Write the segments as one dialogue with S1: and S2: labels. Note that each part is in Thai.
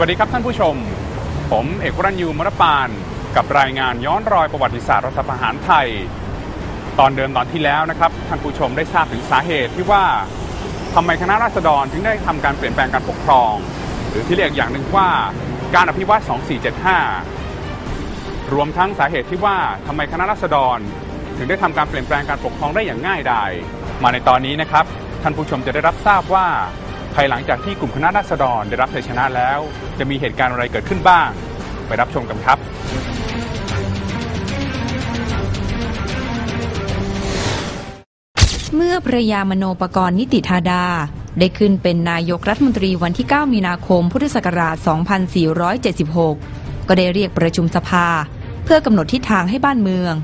S1: สวัสดีครับท่านผู้ชม ผมเอกวรัญยูมรปานกับรายงานย้อนรอยประวัติศาสตร์รัฐประหารไทย ตอนเดิมตอนที่แล้วนะครับท่านผู้ชมได้ทราบถึงสาเหตุที่ว่าทำไมคณะราษฎรถึงได้ทำการเปลี่ยนแปลงการปกครอง หรือที่เรียกอย่างหนึ่งว่าการอภิวัต2475 รวมทั้งสาเหตุที่ว่าทำไมคณะราษฎรถึงได้ทำการเปลี่ยนแปลงการปกครองได้อย่างง่ายดายมาในตอนนี้นะครับท่านผู้ชมจะได้รับทราบว่า ภายหลังจากที่กลุ่มคณะราษฎรได้รับชัยชนะแล้ว จะมีเหตุการณ์อะไรเกิดขึ้นบ้าง ไปรับชมกันครับ
S2: เมื่อพระยามโนปกรณ์นิติธาดา ได้ขึ้นเป็นนายกรัฐมนตรีวันที่ 9 มีนาคม พุทธศักราช 2476 ก็ได้เรียกประชุมสภา เพื่อกำหนดทิศทางให้บ้านเมือง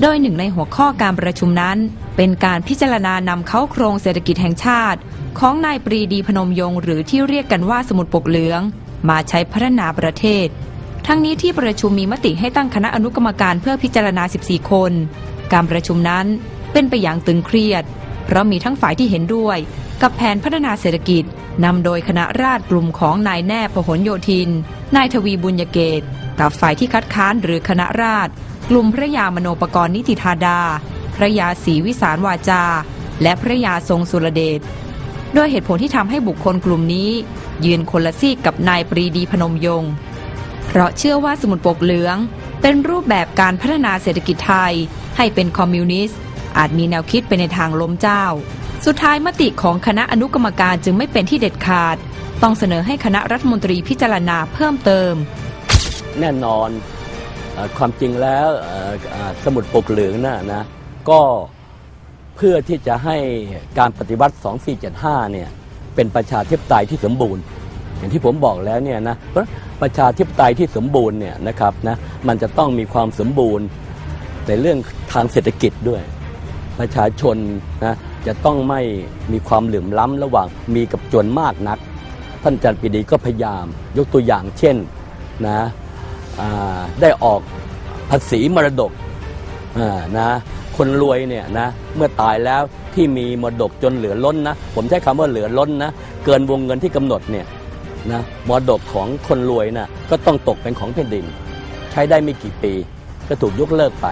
S2: โดยหนึ่งในหัวข้อการประชุมนั้น เป็นการพิจารณานำเข้าโครงเศรษฐกิจแห่งชาติ ของนายปรีดีพนมยงค์หรือที่เรียกกันว่าสมุดปกเหลือง มาใช้พัฒนาประเทศ ทั้งนี้ที่ประชุมมีมติให้ตั้งคณะอนุกรรมการเพื่อพิจารณา 14 คน การประชุมนั้นเป็นไปอย่างตึงเครียด เพราะมีทั้งฝ่ายที่เห็นด้วย กับแผนพัฒนาเศรษฐกิจนำโดยคณะราษฎรกลุ่มของนายแนบพหลโยธิน นายทวีบุญยเกต กับฝ่ายที่คัดค้านหรือคณะราษฎร กลุ่มพระยามโนปกรณ์นิติธาดา พระยาศรีวิสารวาจา และพระยาทรงสุรเดชโดยเหตุผลที่ทำให้บุคคลกลุ่มนี้ ยืนคนละซีกกับนายปรีดีพนมยงค์เพราะเชื่อว่าสมุดปกเหลือง เป็นรูปแบบการพัฒนาเศรษฐกิจไทย ให้เป็นคอมมิวนิสต์ อาจมีแนวคิดไปในทางล้มเจ้า สุดท้ายมติของคณะอนุกรรมการจึงไม่เป็นที่เด็ดขาด ต้องเสนอให้คณะรัฐมนตรีพิจารณาเพิ่มเติม
S3: แน่นอน ความจริงแล้วสมุดปกเหลืองนะนะก็เพื่อที่จะให้การปฏิวัติ 2475 เนี่ยเป็นประชาธิปไตยที่สมบูรณ์ อย่างที่ผมบอกแล้วเนี่ยนะเพราะประชาธิปไตยที่สมบูรณ์เนี่ยนะครับนะมันจะต้องมีความสมบูรณ์ในเรื่องทางเศรษฐกิจด้วย ประชาชนนะจะต้องไม่มีความเหลื่อมล้ำระหว่างมีกับจนมากนัก ท่านอาจันทร์ปรีดีก็พยายามยกตัวอย่างเช่นนะ ได้ออกภาษีมรดกนะคนรวยเนี่ยนะเมื่อตายแล้วที่มีมรดกจนเหลือล้นนะผมใช้คำว่าเหลือล้นนะเกินวงเงินที่กำหนดเนี่ยนะมรดกของคนรวยนะก็ต้องตกเป็นของแผ่นดิน ใช้ได้ไม่กี่ปี ก็ถูกยกเลิกไป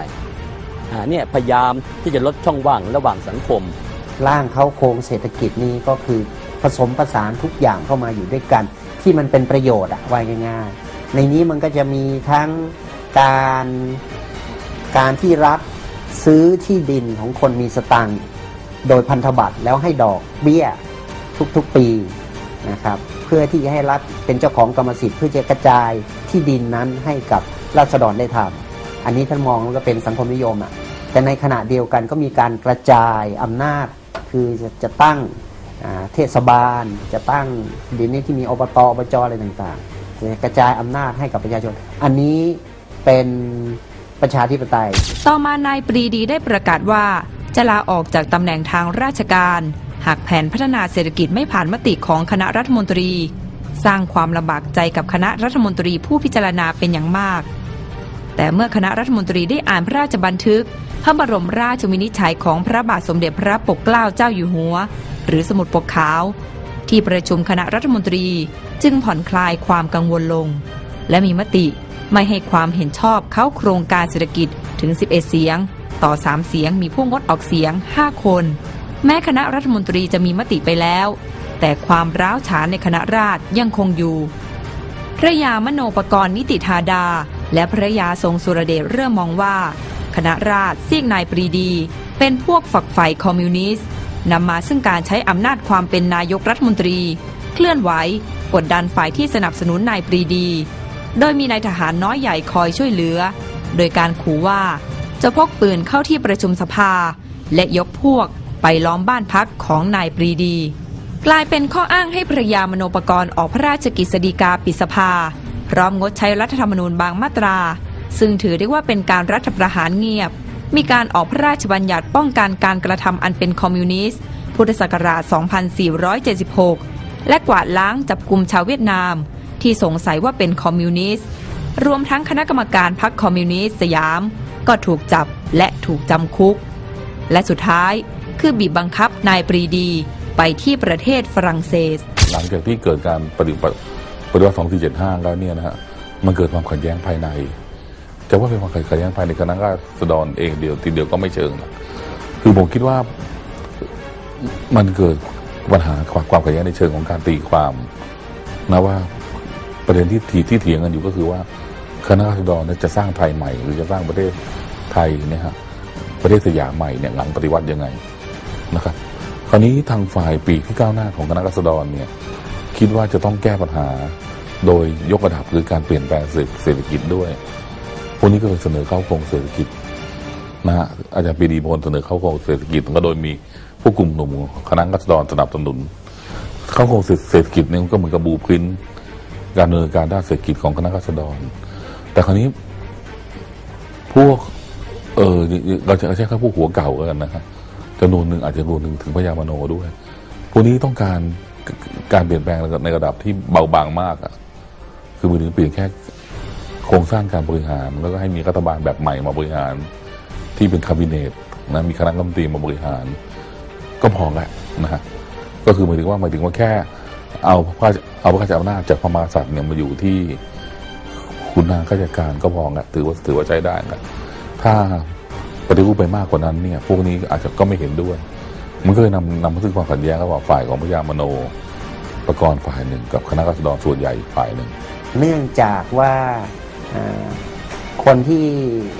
S3: อ่าเนี่ยพยายามที่จะลดช่องว่างระหว่างสังคม
S4: ร่างเขาโครงเศรษฐกิจนี้ก็คือผสมผสานทุกอย่างเข้ามาอยู่ด้วยกัน ที่มันเป็นประโยชน์อะว่าง่ายๆ ในนี้มันก็จะมีทั้งการการที่รัฐซื้อที่ดินของคนมีสตังค์โดยพันธบัตรแล้วให้ดอกเบี้ยทุกๆปีนะครับ เพื่อที่จะให้รัฐเป็นเจ้าของกรรมสิทธิ์เพื่อจะกระจายที่ดินนั้นให้กับราษฎรได้ทำอันนี้ท่านมองว่าเป็นสังคมนิยมอะแต่ในขณะเดียวกันก็มีการกระจายอำนาจคือจะจะตั้งเทศบาล จะตั้งดี๋ยวนี้ที่มีอบตอบจอะไรต่างๆ จะกระจายอำนาจให้กับประชาชน อันนี้เป็นประชาธิปไตย
S2: ต่อมานายปรีดีได้ประกาศว่า จะลาออกจากตำแหน่งทางราชการ หากแผนพัฒนาเศรษฐกิจไม่ผ่านมติของคณะรัฐมนตรี สร้างความลำบากใจกับคณะรัฐมนตรีผู้พิจารณาเป็นอย่างมาก แต่เมื่อคณะรัฐมนตรีได้อ่านพระราชบันทึก พระบรมราชวินิจฉัยของพระบาทสมเด็จพระปกเกล้าเจ้าอยู่หัว หรือสมุดปกขาว ที่ประชุมคณะรัฐมนตรีจึงผ่อนคลายความกังวลลง และมีมติไม่ให้ความเห็นชอบเข้าโครงการเศรษฐกิจถึง 11 เสียง ต่อ 3 เสียงมีผู้งดออกเสียง 5 คน แม้คณะรัฐมนตรีจะมีมติไปแล้ว แต่ความร้าวฉานในคณะราษฎรยังคงอยู่พระยามโนปกรณ์นิติธาดา และพระยาทรงสุรเดชเริ่มมองว่า คณะราษฎรซีกนายปรีดี เป็นพวกฝักใฝ่คอมมิวนิสต์ นำมาซึ่งการใช้อำนาจความเป็นนายกรัฐมนตรี เคลื่อนไหวกดดันฝ่ายที่สนับสนุนนายปรีดี โดยมีนายทหารน้อยใหญ่คอยช่วยเหลือ โดยการขู่ว่า จะพกปืนเข้าที่ประชุมสภา และยกพวกไปล้อมบ้านพักของนายปรีดี กลายเป็นข้ออ้างให้ภรรยามโนปกรณ์ออกพระราชกิจสฎีกาปิดสภา พร้อมงดใช้รัฐธรรมนูญบางมาตรา ซึ่งถือได้ว่าเป็นการรัฐประหารเงียบ มีการออกพระราชบัญญัติป้องกันการกระทำอันเป็นคอมมิวนิสต์ พุทธศักราช 2476 และกวาดล้างจับกลุ่มชาวเวียดนาม ที่สงสัยว่าเป็นคอมมิวนิสต์ รวมทั้งคณะกรรมการพรรคคอมมิวนิสต์สยาม ก็ถูกจับและถูกจำคุก และสุดท้ายคือบีบบังคับนายปรีดีไปที่ประเทศฝรั่งเศส
S5: หลังจากที่เกิดการปฏิบัติปฏิวัติ 2475 แล้วเนี่ยนะฮะ มันเกิดความขัดแย้งภายใน จะว่าเป็นความขัดแย้งภายในคณะราษฎรเองเดียวทีเดียวก็ไม่เชิงคือผมคิดว่ามันเกิดปัญหาความความขัดแย้งในเชิงของการตีความนะว่าประเด็นที่ทีที่เถียงกันอยู่ก็คือว่าคณะราษฎรเนี่ยจะสร้างไทยใหม่ หรือจะสร้างประเทศไทยเนี่ยฮะประเทศสยามใหม่เนี่ยหลังปฏิวัติยังไงนะครับ คราวนี้ทางฝ่ายปีกที่ก้าวหน้าของคณะรัษฎรเนี่ยคิดว่าจะต้องแก้ปัญหา โดยยกระดับหรือการเปลี่ยนแปลงเศรษฐกิจด้วย วกนี้ก็เลยเสนอเข้าโครงเศรษฐกิจนะฮะอาจารย์ปรีดีพลเสนอเข้าโครงเศรษฐกิจก็โดยมีผู้กลุ่มหนุ่มคณะรัษฎรสนับสนุน เข้าโครงเศรษฐกิจเนี่ยก็เหมือนกับบูพรินการดำเนินการด้านเศรษฐกิจของคณะรัษฎร แต่คราวนี้ พวก เออเราจะใช้คำพวกหัวเก่ากันนะครับจำนวนหนึ่งอาจจะจำนวนหนึ่งถึงพญามโนด้วย พวกนี้ต้องการการเปลี่ยนแปลงในระดับที่เบาบางมากอะ คือมือถึงเปลี่ยนแค่ โครงสร้างการบริหาร แล้วก็ให้มีรัฐบาลแบบใหม่มาบริหาร ที่เป็นคาบิเนตนะมีคณะรัฐมนตรีมาบริหาร ก็พอแล้วนะฮะก็คือหมายถึงว่าหมายถึงว่าแค่เอาพระเอาพระราชอำนาจจากพระมหากษัตริย์เนี่ยมาอยู่ที่คุณนางข้าราชการก็พอละถือว่าถือว่าใช้ได้ละถ้าปฏิรูปไปมากกว่านั้นเนี่ย พวกนี้อาจจะก็ไม่เห็นด้วย มันก็เลยนำนำมาซึ่งความขัดแย้งระหว่างฝ่ายของพญามโนประกรณ์ฝ่ายหนึ่ง กับคณะรัษฎรส่วนใหญ่ฝ่ายหนึ่ง
S4: เนื่องจากว่า คนที่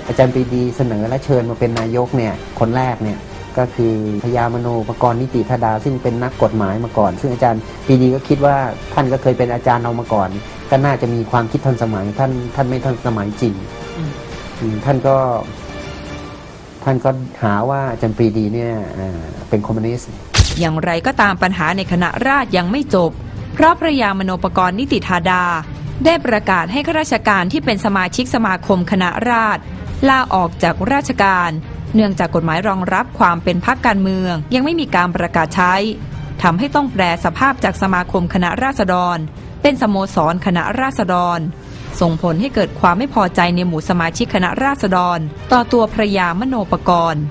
S4: อาจารย์ปรีดีเสนอและเชิญมาเป็นนายกเนี่ยคนแรกเนี่ยก็คือพญามโนปกรณ์นิติธดา ซึ่งเป็นนักกฎหมายมาก่อน ซึ่งอาจารย์ปีดีก็คิดว่าท่านก็เคยเป็นอาจารย์เรามาก่อน ก็น่าจะมีความคิดทันสมัยท่านท่านไม่ทันสมัยจริงท่านก็ ท่านก็หาว่าอาจารย์ปีดีเนี่ยเอ่อเป็นคอมมิวนิสต์
S2: อย่างไรก็ตามปัญหาในคณะราษฎรยังไม่จบ เพราะพระยามโนปกรณ์นิติธาดา ได้ประกาศให้ข้าราชการที่เป็นสมาชิกสมาคมคณะราษฎรลาออกจากราชการ เนื่องจากกฎหมายรองรับความเป็นพักการเมือง ยังไม่มีการประกาศใช้ทำให้ต้องแปลสภาพจากสมาคมคณะราษฎร เป็นสโมสรคณะราษฎร ส่งผลให้เกิดความไม่พอใจในหมู่สมาชิกคณะราษฎร ต่อตัวพระยามโนปกรณ์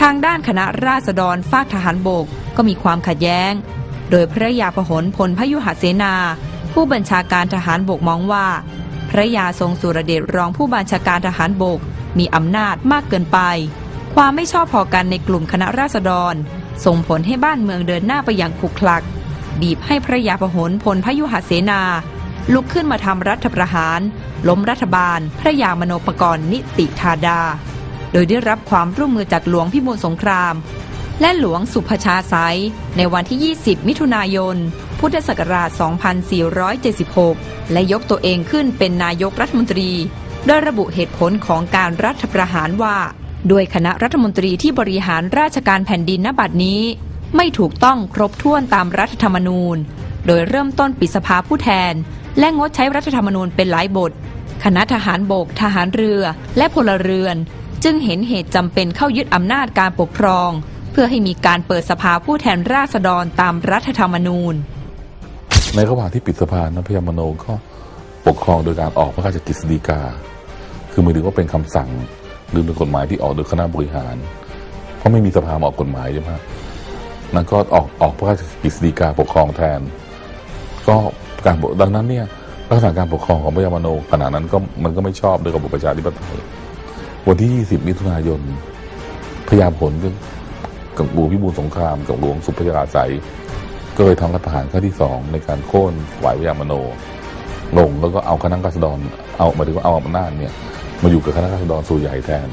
S2: ทางด้านคณะราษฎรฝากทหารบกก็มีความขัดแย้ง โดยพระยาพหลพลพยุหเสนา ผู้บัญชาการทหารบกมองว่า พระยาทรงสุรเดชรองผู้บัญชาการทหารบกมีอำนาจมากเกินไป ความไม่ชอบพอกันในกลุ่มคณะราษฎร ส่งผลให้บ้านเมืองเดินหน้าไปอย่างขลุกคลัก บีบให้พระยาพหลพลพยุหเสนา ลุกขึ้นมาทำรัฐประหาร ล้มรัฐบาล พระยามโนปกรณ์นิติธาดา โดยได้รับความร่วมมือจากหลวงพิบูลสงคราม และหลวงสุภชาไสยในวันที่ 20 มิถุนายน พุทธศักราช 2476 และยกตัวเองขึ้นเป็นนายกรัฐมนตรี โดยระบุเหตุผลของการรัฐประหารว่า ด้วยคณะรัฐมนตรีที่บริหารราชการแผ่นดินณบัดนี้ ไม่ถูกต้องครบถ้วนตามรัฐธรรมนูญ โดยเริ่มต้นปิดสภาผู้แทน และงดใช้รัฐธรรมนูญเป็นหลายบท คณะทหารบก ทหารเรือ และพลเรือน จึงเห็นเหตุจำเป็นเข้ายึดอำนาจการปกครอง พื่อให้มีการเปิดสภาผู้แทนราษฎรตามรัฐธรรมนูญ
S5: ในระหว่างที่ปิดสภานะพญามโนก็ปกครองโดยการออกพระราชกฤษฎีกา คือหมายถึงว่าเป็นคำสั่งหรือเป็นกฎหมายที่ออกโดยคณะบริหาร เพราะไม่มีสภามาออกกฎหมายใช่ไหมนั่นก็ออกออกพระราชกฤษฎีกาปกครองแทน ก็การดังนั้นเนี่ยลักษณะการปกครองของพญามโนขณะนั้นก็มันก็ไม่ชอบด้วยระบบประชาธิปไตยวันที่ 20 มิถุนายนพญาผลก็ กับหลวงพิบูลสงครามกับหลวงสุพยาสายก็เลยทำรัฐประหารครั้งที่สองในการโค่นฝ่ายพญามโน ลงแล้วก็เอาคณะราษฎรเอาหมายถึงว่าเอาอำนาจเนี่ยมาอยู่กับคณะราษฎรส่วนใหญ่แทน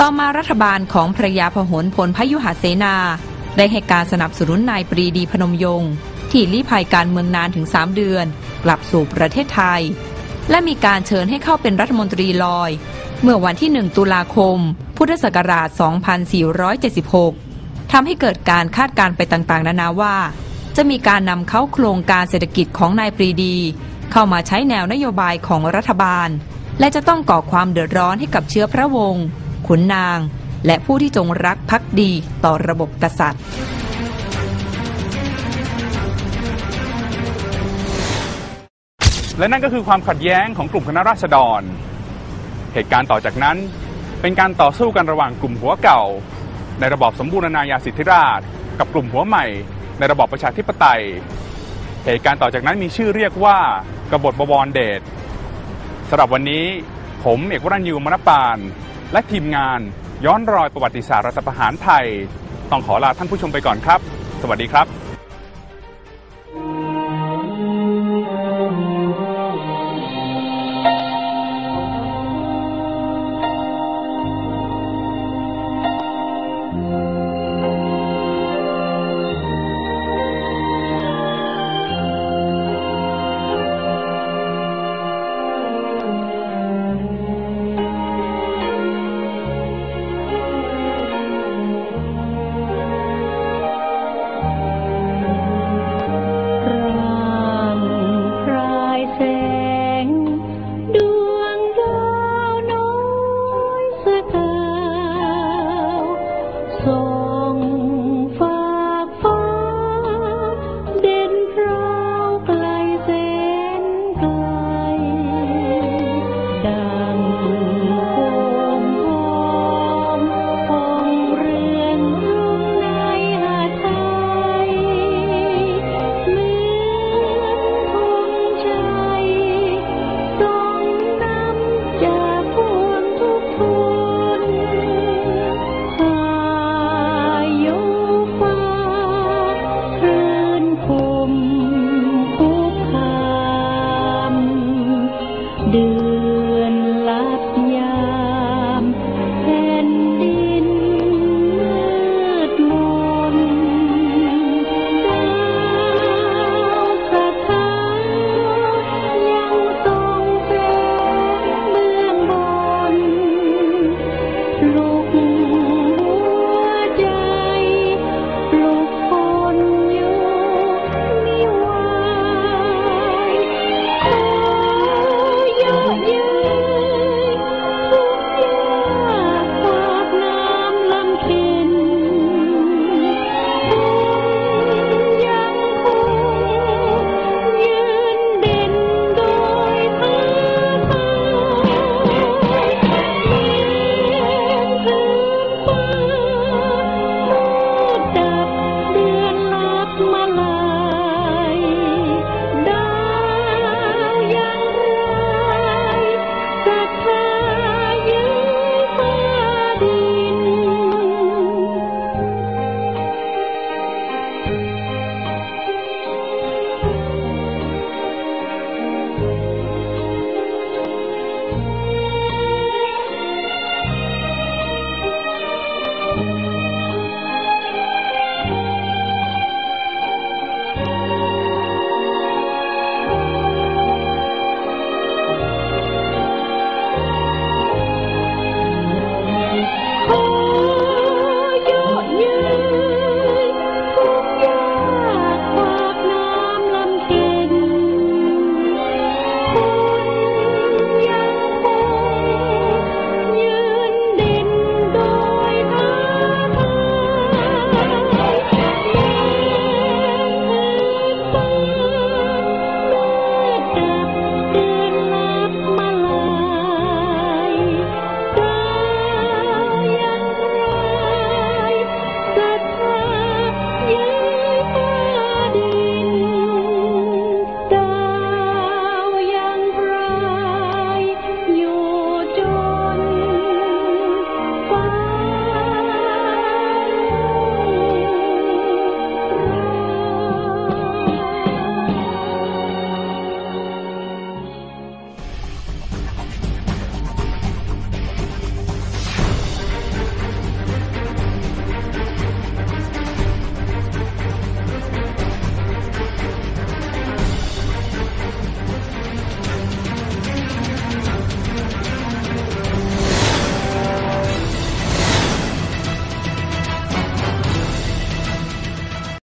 S2: ต่อมารัฐบาลของพระยาพหลพลพยุหเสนา ได้ให้การสนับสนุนนายปรีดีพนมยงค์ที่ลี้ภัยการเมืองนานถึง 3 เดือน กลับสู่ประเทศไทย และมีการเชิญให้เข้าเป็นรัฐมนตรีลอย เมื่อวันที่ 1 ตุลาคม พุทธศักราช 2476 ทำให้เกิดการคาดการณ์ไปต่างๆ นานาว่า จะมีการนำเข้าโครงการเศรษฐกิจของนายปรีดี เข้ามาใช้แนวนโยบายของรัฐบาล และจะต้องก่อความเดือดร้อนให้กับเชื้อพระวงศ์ขุนนาง และผู้ที่จงรักภักดีต่อระบบกษัตริย์
S1: และนั่นก็คือความขัดแย้งของกลุ่มคณะราษฎร เหตุการณ์ต่อจากนั้น เป็นการต่อสู้กันระหว่างกลุ่มหัวเก่า ในระบอบสมบูรณาญาสิทธิราช กับกลุ่มหัวใหม่ ในระบอบประชาธิปไตย เหตุการณ์ต่อจากนั้นมีชื่อเรียกว่ากบฏบวรเดชสำหรับวันนี้ผมเอกวรัญยูมณปาน และทีมงานย้อนรอยประวัติศาสตร์รัฐประหารไทย ต้องขอลาท่านผู้ชมไปก่อนครับ สวัสดีครับ